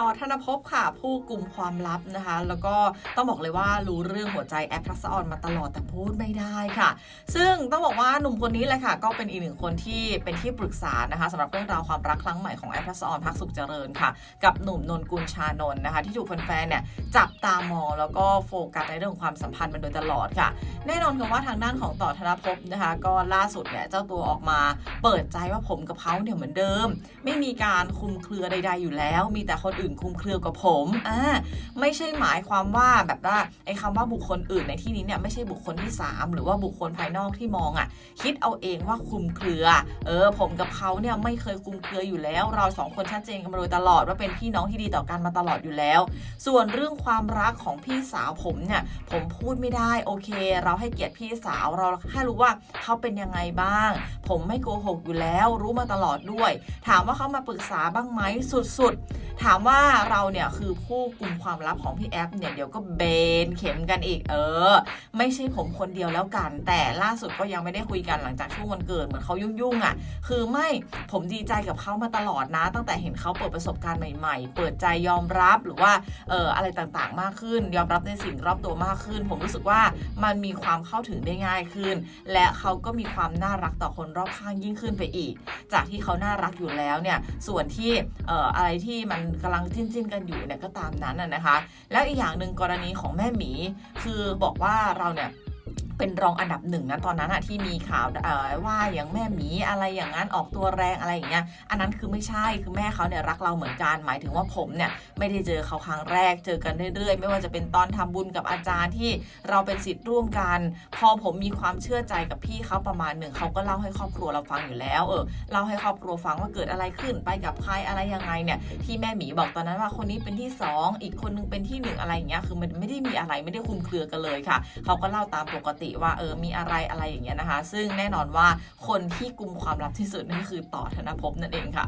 ต่อธนภพค่ะ ผู้กลุ่มความลับนะคะ แล้วก็ต้องบอกเลยว่ารู้เรื่องหัวใจแอปทักษออนมาตลอดแต่พูดไม่ได้ค่ะ ซึ่งต้องบอกว่าหนุ่มคนนี้แหละค่ะ ก็เป็นอีกหนึ่งคนที่เป็นที่ปรึกษานะคะสำหรับเรื่องราวความรักครั้งใหม่ของแอปทักษออนพักสุขเจริญค่ะ กับหนุ่มนนกุลชานนท์นะคะ ที่ถูกแฟนๆเนี่ยจับตามองแล้วก็โฟกัสในเรื่องของความสัมพันธ์มาโดยตลอดค่ะ แน่นอนค่ะว่าทางด้านของต่อธนภพนะคะ ก็ล่าสุดเนี่ยเจ้าตัวออกมาเปิดใจว่าผมกับเขาเนี่ยเหมือนเดิม ไม่มีการคุมเครือใด ๆอยู่แล้ว มีแต่คนอื่นคลุมเครือกับผมอ่าไม่ใช่หมายความว่าแบบว่าไอ้คำว่าบุคคลอื่นในที่นี้เนี่ยไม่ใช่บุคคลที่ 3 หรือว่าบุคคลภายนอกที่มองอะ คิดเอาเองว่าคลุมเครือ เออ ผมกับเขาเนี่ยไม่เคยคลุมเครืออยู่แล้ว เราสองคนชัดเจนกันมาโดยตลอดว่าเป็นพี่น้องที่ดีต่อกันมาตลอดอยู่แล้ว ส่วนเรื่องความรักของพี่สาวผมเนี่ยผมพูดไม่ได้โอเค เราให้เกียรติพี่สาวเราแค่รู้ว่าเขาเป็นยังไงบ้าง ผมไม่โกหกอยู่แล้ว รู้มาตลอดด้วย ถามว่าเขามาปรึกษาบ้างไหมสุดๆ ถามว่าเราเนี่ยคือผู้กลุ่มความลับของพี่แอฟเนี่ยเดี๋ยวก็เบนเข็มกันอีกเออ ไม่ใช่ผมคนเดียวแล้วกัน แต่ล่าสุดก็ยังไม่ได้คุยกันหลังจากช่วงวันเกิดเหมือนเขายุ่งๆอะ คือไม่ผมดีใจกับเขามาตลอดนะ ตั้งแต่เห็นเขาเปิดประสบการณ์ใหม่ๆ เปิดใจยอมรับหรือว่าเอออะไรต่างๆมากขึ้น ยอมรับในสิ่งรอบตัวมากขึ้น ผมรู้สึกว่ามันมีความเข้าถึงได้ง่ายขึ้น และเขาก็มีความน่ารักต่อคนรอบข้างยิ่งขึ้นไปอีก จากที่เขาน่ารักอยู่แล้วเนี่ยส่วนที่เอออะไรที่มันกำลังจิ้นๆกันอยู่เนี่ยก็ตามนั้นนะนะคะ แล้วอีกอย่างหนึ่งกรณีของแม่หมี คือบอกว่าเราเนี่ย เป็นรองอันดับหนึ่งนะตอนนั้นอะที่มีข่าวว่าอย่างแม่หมีอะไรอย่างนั้นออกตัวแรงอะไรอย่างเงี้ยอันนั้นคือไม่ใช่คือแม่เขาเนี่ยรักเราเหมือนกัน หมายถึงว่าผมเนี่ยไม่ได้เจอเขาครั้งแรกเจอกันเรื่อยๆ ไม่ว่าจะเป็นตอนทำบุญกับอาจารย์ที่เราเป็นสิทธิ์ร่วมกัน พอผมมีความเชื่อใจกับพี่เขาประมาณหนึ่งเขาก็เล่าให้ครอบครัวเราฟังอยู่แล้วเออเล่าให้ครอบครัวฟังว่าเกิดอะไรขึ้นไปกับใครอะไรยังไงเนี่ยที่แม่หมีบอกตอนนั้นว่าคนนี้เป็นที่สองอีกคนนึงเป็นที่หนึ่งอะไรอย่างเงี้ยคือมันไม่ได้มีอะไรไม่ได้คุมเครือกันเลยค่ะเขาก็เล่าตามปกติว่าเออมีอะไรอะไรอย่างเงี้ยนะคะ ซึ่งแน่นอนว่าคนที่กุมความลับที่สุดนั่นก็คือต่อธนภพนั่นเองค่ะ